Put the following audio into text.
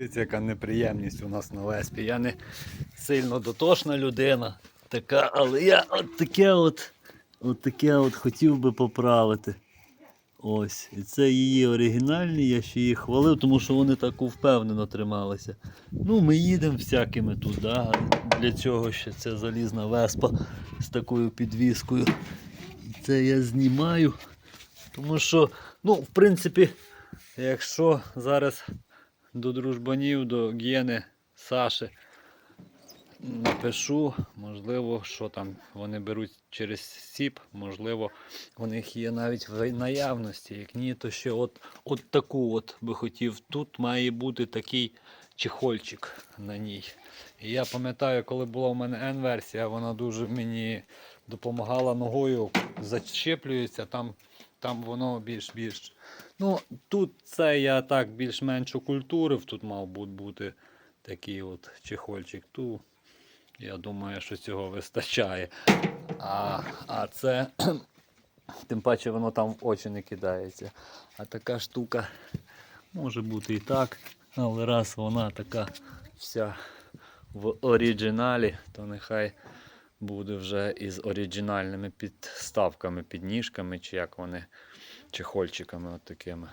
Дивіться, яка неприємність у нас на Веспі. Я не сильно дотошна людина, така, але я от таке от, от таке от хотів би поправити. Ось. І це її оригінальні, я ще її хвалив, тому що вони так впевнено трималися. Ну, ми їдемо всякими тут, для цього ще це залізна веспа з такою підвіскою. Це я знімаю. Тому що, ну, в принципі, якщо зараз до дружбанів, до Гєни, Саші напишу, можливо, що там вони беруть через СІП, можливо, у них є навіть в наявності. Як ні, то ще от, от таку от би хотів. Тут має бути такий чехольчик на ній. І я пам'ятаю, коли була в мене N-версія, вона дуже мені допомагала ногою, зачеплюється, там, там воно більш-більш. Ну, тут це я так більш-менш окультурив, тут мав бути такий от чехольчик. Ту, я думаю, що цього вистачає. А, а це, тим паче, воно там в очі не кидається. А така штука може бути і так, але раз вона така вся в оригіналі, то нехай буде вже із оригінальними підставками, підніжками, чи як вони, чехольчиками от такими.